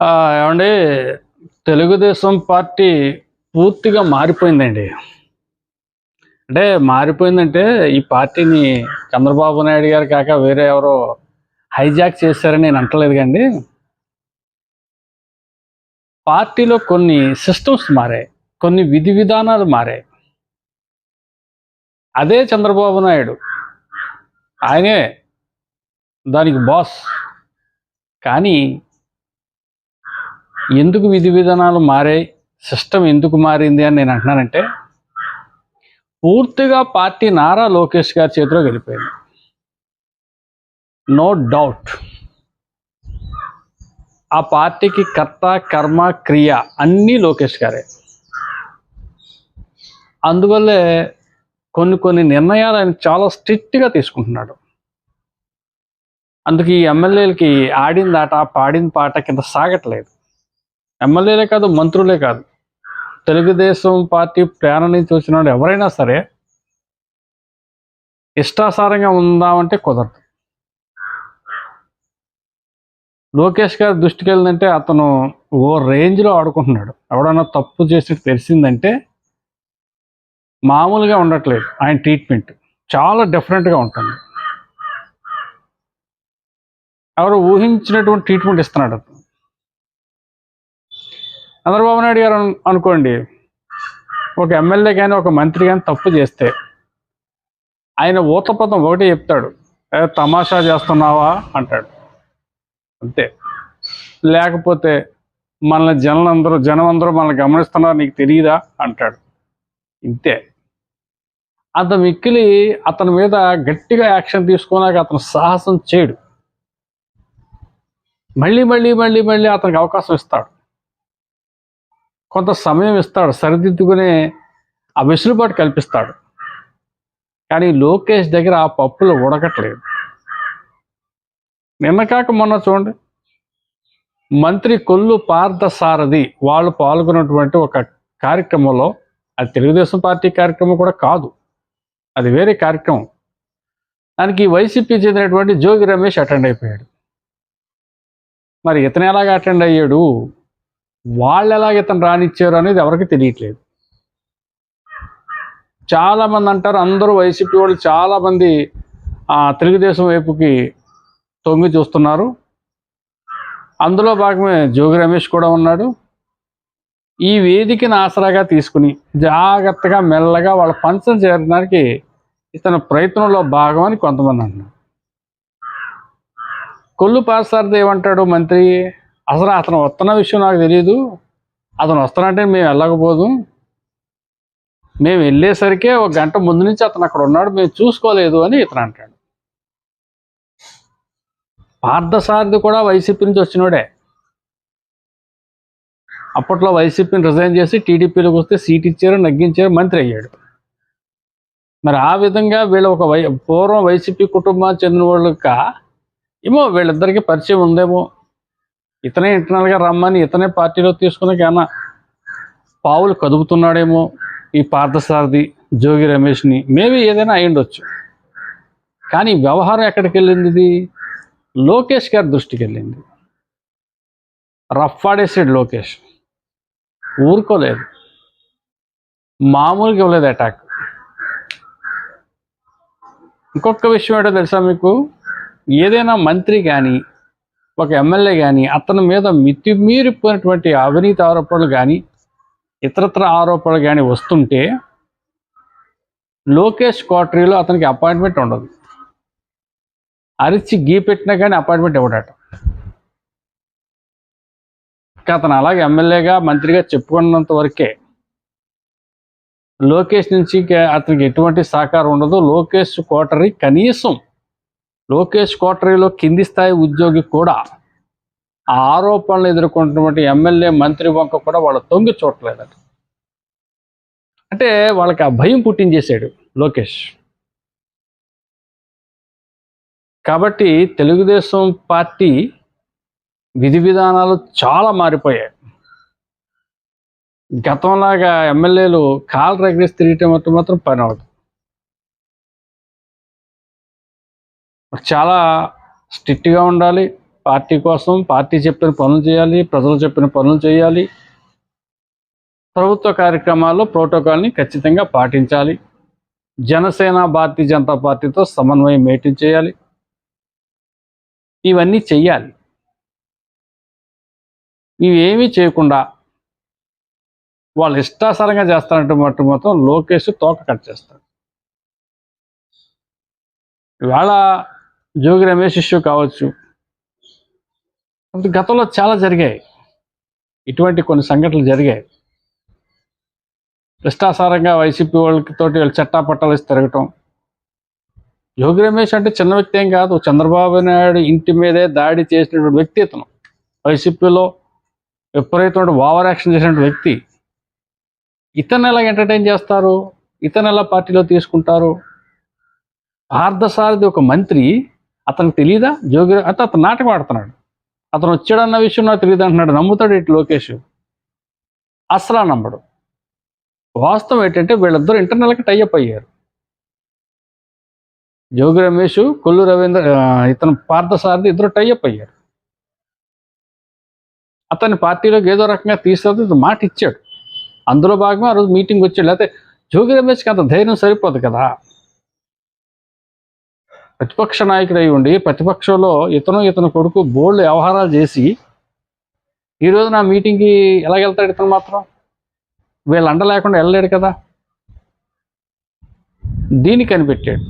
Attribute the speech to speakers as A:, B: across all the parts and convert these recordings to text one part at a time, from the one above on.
A: ఏమండి తెలుగుదేశం పార్టీ పూర్తిగా మారిపోయిందండి. అంటే మారిపోయిందంటే ఈ పార్టీని చంద్రబాబు నాయుడు గారు కాక వేరే ఎవరో హైజాక్ చేశారని నేను అంటలేదు కండి పార్టీలో కొన్ని సిస్టమ్స్ మారాయి కొన్ని విధి విధానాలు మారాయి. అదే చంద్రబాబు నాయుడు. ఆయనే దానికి బాస్. కానీ ఎందుకు విధి విధానాలు మారాయి సిస్టమ్ ఎందుకు మారింది అని నేను అంటున్నానంటే పూర్తిగా పార్టీ నారా లోకేష్ గారి చేతిలో వెళ్ళిపోయింది నో డౌట్ ఆ పార్టీకి కర్త కర్మ క్రియ అన్నీ లోకేష్ గారే. అందువల్లే కొన్ని కొన్ని నిర్ణయాలు ఆయన చాలా స్ట్రిక్ట్గా తీసుకుంటున్నాడు. అందుకే ఈ ఎమ్మెల్యేలకి ఆడిన ఆట పాడిన పాట కింద సాగట్లేదు. ఎమ్మెల్యేలే కాదు మంత్రులే కాదు. తెలుగుదేశం పార్టీ ప్రయాణం నుంచి వచ్చిన ఎవరైనా సరే ఇష్టాసారంగా ఉందామంటే కుదరదు. లోకేష్ గారి దృష్టికి వెళ్ళిందంటే అతను ఓ రేంజ్లో ఆడుకుంటున్నాడు. ఎవడన్నా తప్పు చేసినట్టు తెలిసిందంటే మామూలుగా ఉండట్లేదు ఆయన ట్రీట్మెంట్. చాలా డిఫరెంట్గా ఉంటుంది. ఎవరు ఊహించినటువంటి ట్రీట్మెంట్ ఇస్తున్నాడు అతను. చంద్రబాబు నాయుడు గారు అనుకోండి ఒక ఎమ్మెల్యే కానీ ఒక మంత్రి కానీ తప్పు చేస్తే ఆయన ఊతపదం ఒకటే చెప్తాడు. తమాషా చేస్తున్నావా? అంటాడు. అంతే. లేకపోతే మనల్ని జనులందరూ జనం అందరూ మనల్ని గమనిస్తున్నారు నీకు తెలియదా అంటాడు. ఇంతే. అంత మిక్కిలి అతని మీద గట్టిగా యాక్షన్ తీసుకోలేక అతను సాహసం చేయడు. మళ్ళీ మళ్ళీ మళ్ళీ మళ్ళీ అతనికి అవకాశం ఇస్తాడు. కొంత సమయం ఇస్తాడు సరిదిద్దుకునే ఆ వెసులుబాటు కల్పిస్తాడు. కానీ లోకేష్ దగ్గర ఆ పప్పులు ఉడకట్లేదు. నిన్న కాక మొన్న చూడండి. మంత్రి కొల్లు పార్థసారథి వాళ్ళు పాల్గొన్నటువంటి ఒక కార్యక్రమంలో అది తెలుగుదేశం పార్టీ కార్యక్రమం కూడా కాదు అది వేరే కార్యక్రమం. దానికి వైసీపీ చెందినటువంటి జోగి రమేష్ అటెండ్ అయిపోయాడు. మరి ఇతను ఎలాగ అటెండ్ అయ్యాడు? వాళ్ళు ఎలాగ ఇతను రానిచ్చారు అనేది ఎవరికి తెలియట్లేదు. చాలా మంది అంటారు అందరూ వైసీపీ వాళ్ళు చాలా మంది ఆ, తెలుగుదేశం వైపుకి తొంగి చూస్తున్నారు. అందులో భాగమే జోగి రమేష్ కూడా ఉన్నాడు. ఈ వేదికను ఆసరాగా తీసుకుని జాగ్రత్తగా మెల్లగా వాళ్ళ పంచం చేరడానికి ఇతని ప్రయత్నంలో భాగం అని కొంతమంది అంటున్నారు. కొల్లు పాసారథి ఏమంటాడు మంత్రి? అసలు అతను వస్తున్న విషయం నాకు తెలియదు అతను వస్తానంటే మేము వెళ్ళకపోదు. మేము వెళ్ళేసరికే ఒక గంట ముందు నుంచి అతను అక్కడ ఉన్నాడు. మేము చూసుకోలేదు అని ఇతను అంటాడు. పార్థసారథి కూడా వైసీపీ నుంచి వచ్చినోడే. అప్పట్లో వైసీపీని రిజైన్ చేసి టీడీపీలోకి వస్తే సీట్ ఇచ్చారు నగ్గించారు మంత్రి అయ్యాడు. మరి ఆ విధంగా వీళ్ళు ఒక వై పూర్వం వైసీపీ కుటుంబానికి చెందిన వాళ్ళక ఏమో వీళ్ళిద్దరికీ పరిచయం ఉందేమో. ఇతనే ఇంటర్నల్గా రమ్మని ఇతనే పార్టీలో తీసుకుని ఏమన్నా పావులు కదుపుతున్నాడేమో ఈ పార్థసారథి జోగి రమేష్ని. మేబీ ఏదైనా అయ్యుండొచ్చు. కానీ వ్యవహారం ఎక్కడికి వెళ్ళింది ఇది లోకేష్ గారి దృష్టికి వెళ్ళింది రఫ్ ఆడేసాడు లోకేష్. ఊరుకోలేదు. మామూలుగా ఇవ్వలేదు అటాక్ ఇంకొక విషయం ఏంటో తెలుసా మీకు? ఏదైనా మంత్రి కానీ ఒక ఎమ్మెల్యే కానీ అతని మీద మితిమీరిపోయినటువంటి అవినీతి ఆరోపణలు కానీ ఇతరత్ర ఆరోపణలు కానీ వస్తుంటే లోకేష్ కోటరీలో అతనికి అపాయింట్మెంట్ ఉండదు. అరిచి గీ పెట్టినా కానీ అపాయింట్మెంట్ ఇవ్వడట. ఇంకా అతను అలాగే ఎమ్మెల్యేగా మంత్రిగా చెప్పుకున్నంత వరకే లోకేష్ నుంచి అతనికి ఎటువంటి సహకారం ఉండదు. లోకేష్ కోటరీ కనీసం లోకేష్ కోటరీలో కింది స్థాయి ఉద్యోగి కూడా ఆ ఆరోపణలు ఎదుర్కొంటున్నటువంటి ఎమ్మెల్యే మంత్రి వంక కూడా వాళ్ళు తొంగి చూడలేదట అంటే వాళ్ళకి ఆ భయం పుట్టించేశాడు లోకేష్. కాబట్టి తెలుగుదేశం పార్టీ విధి విధానాలు చాలా మారిపోయాయి. గతంలాగా ఎమ్మెల్యేలు కాలు రగరేసి తిరిగటం మాత్రం మాత్రం పని అవుతుంది చాలా స్ట్రిక్ట్గా ఉండాలి. పార్టీ కోసం పార్టీ చెప్పిన పనులు చేయాలి ప్రజలు చెప్పిన పనులు చేయాలి. ప్రభుత్వ కార్యక్రమాల్లో ప్రోటోకాల్ని ఖచ్చితంగా పాటించాలి. జనసేన భారతీయ జనతా పార్టీతో సమన్వయం మెయింటైన్ చేయాలి. ఇవన్నీ చెయ్యాలి. ఇవేమీ చేయకుండా వాళ్ళు ఇష్టాసరంగా చేస్తారంటే మట్టు మొత్తం లోకేష్ తోక కట్ చేస్తాడు. ఇవాళ జోగి రమేష్ ఇష్యూ కావచ్చు. గతంలో చాలా జరిగాయి. ఇటువంటి కొన్ని సంఘటనలు జరిగాయి. ఇష్టాసారంగా వైసీపీ వాళ్ళతోటి వీళ్ళు చట్టా వేసి తిరగటం. యోగి రమేష్ అంటే చిన్న వ్యక్తి ఏం కాదు. చంద్రబాబు నాయుడు ఇంటి మీదే దాడి చేసినటువంటి వ్యక్తి ఇతను. వైసీపీలో విపరీతమైన ఓవర్ యాక్షన్ చేసినటువంటి వ్యక్తి. ఇతను ఎలా ఎంటర్టైన్ చేస్తారు? ఇతను ఎలా పార్టీలో తీసుకుంటారు? పార్థసారథి ఒక మంత్రి అతనికి తెలియదా జోగి అంటే అతను నాటకం ఆడుతున్నాడు. అతను వచ్చాడన్న విషయం నాకు తెలియదు అంటున్నాడు. నమ్ముతాడు ఇటు లోకేష్? అసలా నమ్మడు. వాస్తవం ఏంటంటే వీళ్ళిద్దరూ ఇంటర్నల్కి టైఅప్ అయ్యారు. జోగి రమేష్ కొల్లు రవీంద్ర ఇతను పార్థసారథి ఇద్దరు టైఅప్ అయ్యారు. అతని పార్టీలోకి ఏదో రకంగా తీసుకెళ్తే మాట ఇచ్చాడు. అందులో భాగంగా ఆ రోజు మీటింగ్ వచ్చాడు. లేకపోతే జోగి రమేష్కి అంత ధైర్యం సరిపోదు కదా. ప్రతిపక్ష నాయకుడు అయి ఉండి ప్రతిపక్షంలో ఇతను ఇతను కొడుకు బోల్డ్ వ్యవహారాలు చేసి ఈరోజు నా మీటింగ్కి ఎలాగెళ్తాడు ఇతను మాత్రం? వీళ్ళు అండ లేకుండా వెళ్ళలేడు కదా? దీన్ని కనిపెట్టాడు.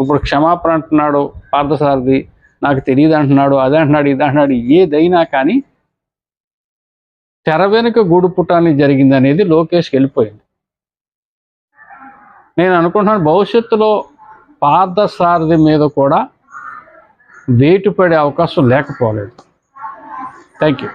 A: ఇప్పుడు క్షమాపణ అంటున్నాడు పార్థసారథి నాకు తెలియదు అంటున్నాడు అదే అంటున్నాడు ఇది అంటున్నాడు ఏదైనా కానీ తెర వెనుక గూడు పుట్టాన్ని జరిగింది అనేది లోకేష్కి వెళ్ళిపోయింది. నేను అనుకుంటున్నాను భవిష్యత్తులో పార్థసారథి మీద కూడా వేటు పడే అవకాశం లేకపోలేదు. Thank you